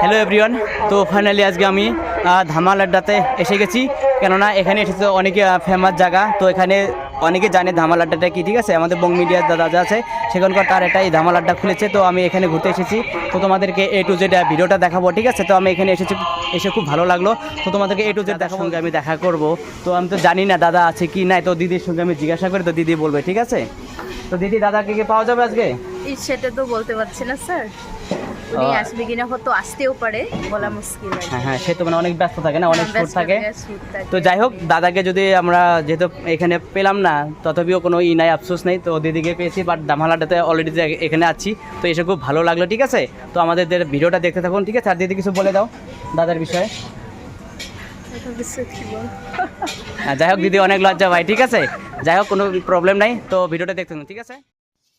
Hello everyone তো finally আজকে আমি ধামাল আড্ডাতে এসে গেছি। কেননা এখানে এসেছে অনেকে ফেমাস জায়গা। তো এখানে অনেকে জানে ধামাল আড্ডাটা কি, ঠিক আছে? আমাদের বং মিডিয়ার দাদা যা আছে, সেখানকার তার একটা এই ধামাল আড্ডা খুলেছে। তো আমি এখানে ঘুরতে এসেছি। তো তোমাদেরকে এ টু জেড ভিডিওটা দেখাবো, ঠিক আছে? তো আমি এখানে এসেছি, এসে খুব ভালো লাগল। তো তোমাদেরকে এ টু জেড দেখার সঙ্গে আমি দেখা করব। তো আমি তো জানি না দাদা আছে কি নাই। তো দিদির সঙ্গে আমি জিজ্ঞাসা করি তো দিদি বলবে, ঠিক আছে? তো দিদি দাদাকে কি পাওয়া যাবে আজকে? সেটা তো বলতে পারছি না, স্যার। উনি আসবে কিনা হয়তো আসতেও পারে বলা মুশকিল হ্যাঁ হ্যাঁ সে তো মানে অনেক ব্যস্ত থাকে না অনেক হ্যাঁ, শুট থাকে। তো যাই হোক দাদাকে যদি আমরা যেহেতু এখানে পেলাম না তথাপিও কোনো ই নাই আফসোস নেই। তো দিদিকে পেয়েছি বাট দামালাটাতে অলরেডি এখানে আছি। তো এসে খুব ভালো লাগল ঠিক আছে? তো আমাদের ভিডিওটা দেখতে থাকুন ঠিক আছে? আর দিদি কিছু বলে দাও দাদার বিষয়ে? হ্যাঁ, যাই হোক দিদি অনেক লজ্জা ভাই ঠিক আছে? যাই হোক কোনো প্রবলেম নাই। তো ভিডিওটা দেখতে থাকুন ঠিক আছে?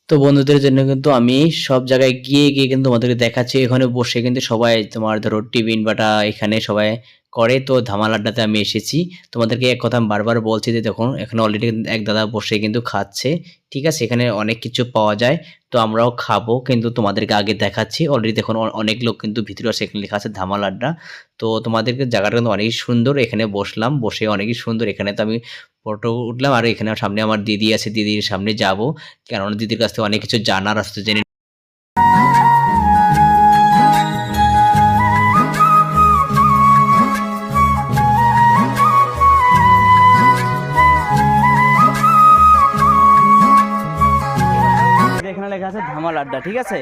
তো বন্ধুদের জন্য কিন্তু আমি সব জায়গায় গিয়ে গিয়ে কিন্তু তোমাদেরকে দেখাচ্ছি। এখানে বসে কিন্তু সবাই তোমার ধরো টিফিন বাটা এখানে সবাই করে। তো ধামাল আড্ডাতে আমি এসেছি। তোমাদেরকে এক কথা বারবার বলছি যে, দেখুন, এখানে অলরেডি এক দাদা বসে কিন্তু খাচ্ছে। ঠিক আছে, এখানে অনেক কিছু পাওয়া যায়। তো আমরাও খাব, কিন্তু তোমাদেরকে আগে দেখাচ্ছি। অলরেডি দেখুন অনেক লোক কিন্তু ভিতরে আছে, এখানে লেখা আছে ধামাল আড্ডা তো তোমাদেরকে জায়গাটা কিন্তু অনেকই সুন্দর, এখানে বসলাম। বসে অনেকই সুন্দর। এখানে তো আমি ফটো উঠলাম, আর এখানে সামনে আমার দিদি আছে। দিদির সামনে যাব। কেননা দিদির কাছ থেকে অনেক কিছু জানার আসতে জেনে এখানে লেখা আছে ধামাল আড্ডা, ঠিক আছে?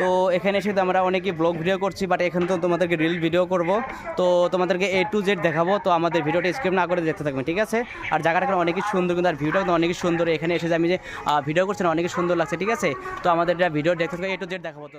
তো এখানে এসে তো আমরা অনেকেই ব্লগ ভিডিও করছি বাট এখানে তো তোমাদেরকে রিল ভিডিও করব। তো তোমাদেরকে এ টু জেড দেখাবো, তো আমাদের ভিডিওটা স্ক্রিপ না করে দেখতে থাকবে, ঠিক আছে? আর জায়গাটা কিন্তু অনেকই সুন্দর, কিন্তু আর ভিডিওটা কিন্তু অনেকই সুন্দর। এখানে এসে আমি যে ভিডিও করছি না, অনেকই সুন্দর লাগছে, ঠিক আছে? তো আমাদের ভিডিও দেখতে থাকবে এ টু জেড দেখাবো তো।